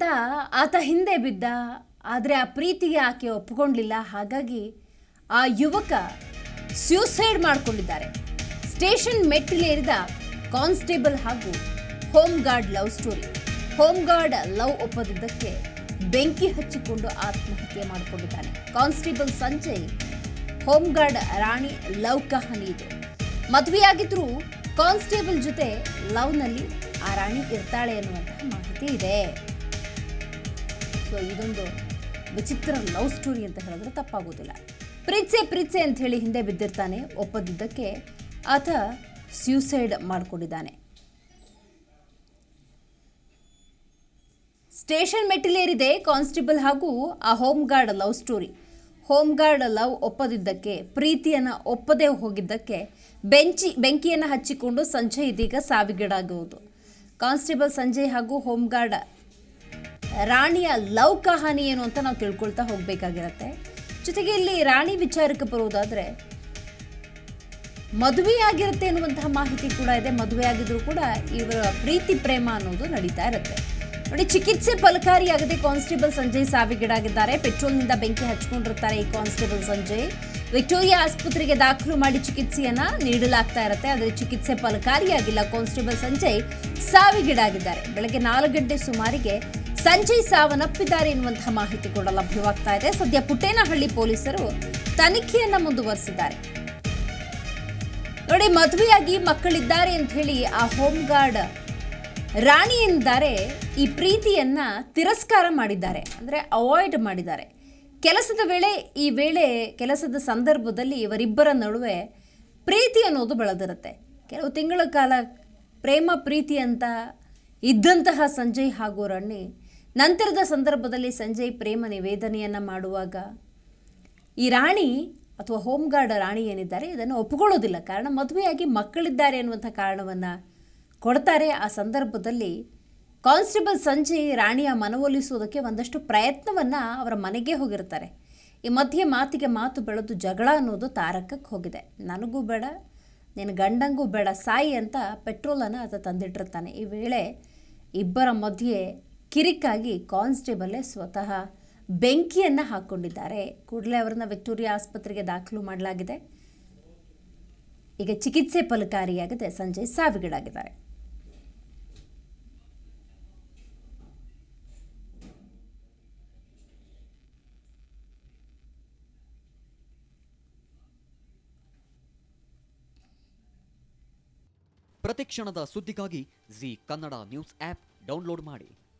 ಅಂತ ಆತ ಹಿಂದೆ ಬಿದ್ದ. ಆದರೆ ಆ ಪ್ರೀತಿಗೆ ಆಕೆ ಒಪ್ಪಿಕೊಂಡಿಲ್ಲ. ಹಾಗಾಗಿ ಆ ಯುವಕ ಸ್ಯೂಸೈಡ್ ಮಾಡಿಕೊಂಡಿದ್ದಾರೆ. ಸ್ಟೇಷನ್ ಮೆಟ್ಟಿಲೇರಿದ ಕಾನ್ಸ್ಟೇಬಲ್ ಹಾಗೂ home guard love story. Home guard love ಒಪ್ಪದಿದ್ದಕ್ಕೆ ಬೆಂಕಿ ಹಚ್ಚಿಕೊಂಡು ಆತ್ಮಹತ್ಯೆ ಮಾಡಿಕೊಂಡಿದ್ದಾನೆ. Constable Sanjay home guard Rani love ಕಹನಿ ಇದು. ಮದುವೆಯಾಗಿದ್ರೂ ಕಾನ್ಸ್ಟೇಬಲ್ ಜೊತೆ ಲವ್ನಲ್ಲಿ ಆ ರಾಣಿ ಇರ್ತಾಳೆ ಅನ್ನುವಂತಹ ಮಾಹಿತಿ ಇದೆ. ಸೊ ಇದೊಂದು ವಿಚಿತ್ರ ಲವ್ ಸ್ಟೋರಿ ಅಂತ ಹೇಳಿದ್ರೆ ತಪ್ಪಾಗೋದಿಲ್ಲ. ಪ್ರೀತ್ಸೆ ಪ್ರೀತ್ಸೆ ಅಂತ ಹೇಳಿ ಹಿಂದೆ ಬಿದ್ದಿರ್ತಾನೆ. ಒಪ್ಪದಿದ್ದಕ್ಕೆ ಆತ ಸ್ಯೂಸೈಡ್ ಮಾಡಿಕೊಂಡಿದ್ದಾನೆ. ಸ್ಟೇಷನ್ ಮೆಟ್ಟಿಲೇರಿದೆ ಕಾನ್ಸ್ಟೇಬಲ್ ಹಾಗೂ ಆ home guard love story. Home guard love ಒಪ್ಪದಿದ್ದಕ್ಕೆ, ಪ್ರೀತಿಯನ್ನು ಒಪ್ಪದೇ ಹೋಗಿದ್ದಕ್ಕೆ ಬೆಂಚಿ, ಬೆಂಕಿಯನ್ನು ಹಚ್ಚಿಕೊಂಡು ಸಂಜಯ್ ಇದೀಗ ಸಾವಿಗೀಡಾಗುವುದು ಕಾನ್ಸ್ಟೇಬಲ್ ಸಂಜಯ್ ಹಾಗೂ ಹೋಮ್ ಗಾರ್ಡ್ ರಾಣಿಯ ಲವ್ ಕಹಾನಿ ಏನು ಅಂತ ನಾವು ತಿಳ್ಕೊಳ್ತಾ ಹೋಗಬೇಕಾಗಿರತ್ತೆ. ಜೊತೆಗೆ ಇಲ್ಲಿ ರಾಣಿ ವಿಚಾರಕ್ಕೆ ಬರುವುದಾದರೆ ಮದುವೆ ಆಗಿರುತ್ತೆ ಅನ್ನುವಂತಹ ಮಾಹಿತಿ ಕೂಡ ಇದೆ. ಮದುವೆ ಆಗಿದ್ರೂ ಕೂಡ ಇವರ ಪ್ರೀತಿ, ಪ್ರೇಮ ಅನ್ನೋದು ನಡೀತಾ ಇರುತ್ತೆ. ನೋಡಿ, ಚಿಕಿತ್ಸೆ ಫಲಕಾರಿಯಾಗದೆ ಕಾನ್ಸ್ಟೇಬಲ್ ಸಂಜಯ್ ಸಾವಿಗೀಡಾಗಿದ್ದಾರೆ. ಪೆಟ್ರೋಲ್ನಿಂದ ಬೆಂಕಿ ಹಚ್ಕೊಂಡಿರ್ತಾರೆ ಈ ಕಾನ್ಸ್ಟೇಬಲ್ ಸಂಜಯ್. ವಿಕ್ಟೋರಿಯಾ ಆಸ್ಪತ್ರೆಗೆ ದಾಖಲು ಮಾಡಿ ಚಿಕಿತ್ಸೆಯನ್ನ ನೀಡಲಾಗ್ತಾ ಇರುತ್ತೆ. ಆದರೆ ಚಿಕಿತ್ಸೆ ಫಲಕಾರಿಯಾಗಿಲ್ಲ. ಕಾನ್ಸ್ಟೇಬಲ್ ಸಂಜಯ್ ಸಾವಿಗೀಡಾಗಿದ್ದಾರೆ. ಬೆಳಗ್ಗೆ ನಾಲ್ಕು ಗಂಟೆ ಸುಮಾರಿಗೆ ಸಂಜಯ್ ಸಾವನ್ನಪ್ಪಿದ್ದಾರೆ ಎನ್ನುವಂತಹ ಮಾಹಿತಿ ಕೂಡ ಲಭ್ಯವಾಗ್ತಾ ಇದೆ. ಸದ್ಯ ಪುಟ್ಟೇನಹಳ್ಳಿ ಪೊಲೀಸರು ತನಿಖೆಯನ್ನ ಮುಂದುವರೆಸಿದ್ದಾರೆ. ನೋಡಿ, ಮದುವೆಯಾಗಿ ಮಕ್ಕಳಿದ್ದಾರೆ ಅಂತ ಹೇಳಿ ಆ ಹೋಮ್ ಗಾರ್ಡ್ ರಾಣಿ ಎಂದರೆ ಈ ಪ್ರೀತಿಯನ್ನ ತಿರಸ್ಕಾರ ಮಾಡಿದ್ದಾರೆ. ಅಂದರೆ ಅವಾಯ್ಡ್ ಮಾಡಿದ್ದಾರೆ. ಕೆಲಸದ ವೇಳೆ, ಈ ವೇಳೆ ಕೆಲಸದ ಸಂದರ್ಭದಲ್ಲಿ ಇವರಿಬ್ಬರ ನಡುವೆ ಪ್ರೀತಿ ಅನ್ನೋದು ಬೆಳೆದಿರುತ್ತೆ. ಕೆಲವು ತಿಂಗಳ ಕಾಲ ಪ್ರೇಮ ಪ್ರೀತಿ ಅಂತ ಇದ್ದಂತಹ ಸಂಜಯ್ ಹಾಗೂ ರಾಣಿ ನಂತರದ ಸಂದರ್ಭದಲ್ಲಿ ಸಂಜಯ್ ಪ್ರೇಮ ನಿವೇದನೆಯನ್ನು ಮಾಡುವಾಗ ಈ ರಾಣಿ ಅಥವಾ ಹೋಮ್ ಗಾರ್ಡ್ ರಾಣಿ ಏನಿದ್ದಾರೆ, ಇದನ್ನು ಒಪ್ಪಿಕೊಳ್ಳೋದಿಲ್ಲ ಕಾರಣ ಮದುವೆಯಾಗಿ ಮಕ್ಕಳಿದ್ದಾರೆ ಅನ್ನುವಂಥ ಕಾರಣವನ್ನು ಕೊಡ್ತಾರೆ. ಆ ಸಂದರ್ಭದಲ್ಲಿ ಕಾನ್ಸ್ಟೇಬಲ್ ಸಂಜಯ್ ರಾಣಿಯ ಮನವೊಲಿಸುವುದಕ್ಕೆ ಒಂದಷ್ಟು ಪ್ರಯತ್ನವನ್ನು ಅವರ ಮನೆಗೆ ಹೋಗಿರ್ತಾರೆ. ಈ ಮಧ್ಯೆ ಮಾತಿಗೆ ಮಾತು ಬೆಳೆದು ಜಗಳ ಅನ್ನೋದು ತಾರಕಕ್ಕೆ ಹೋಗಿದೆ. ನನಗೂ ಬೇಡ, ನಿನ್ನ ಗಂಡಂಗೂ ಬೇಡ, ಸಾಯಿ ಅಂತ ಪೆಟ್ರೋಲನ್ನು ಆತ ತಂದಿಟ್ಟಿರ್ತಾನೆ. ಈ ವೇಳೆ ಇಬ್ಬರ ಮಧ್ಯೆ ಕಿರಿಕಾಗಿ ಕಾನ್ಸ್ಟೇಬಲೇ ಸ್ವತಃ ಬೆಂಕಿಯನ್ನು ಹಾಕ್ಕೊಂಡಿದ್ದಾರೆ. ಕೂಡಲೇ ಅವರನ್ನ ವಿಕ್ಟೋರಿಯಾ ಆಸ್ಪತ್ರೆಗೆ ದಾಖಲು ಮಾಡಲಾಗಿದೆ. ಈಗ ಚಿಕಿತ್ಸೆ ಫಲಕಾರಿಯಾಗದೆ ಸಂಜಯ್ ಸಾವಿಗೀಡಾಗಿದ್ದಾರೆ. ಪ್ರತಿಕ್ಷಣದ ಸುದ್ದಿಗಾಗಿ Zee Kannada news app download ಮಾಡಿ.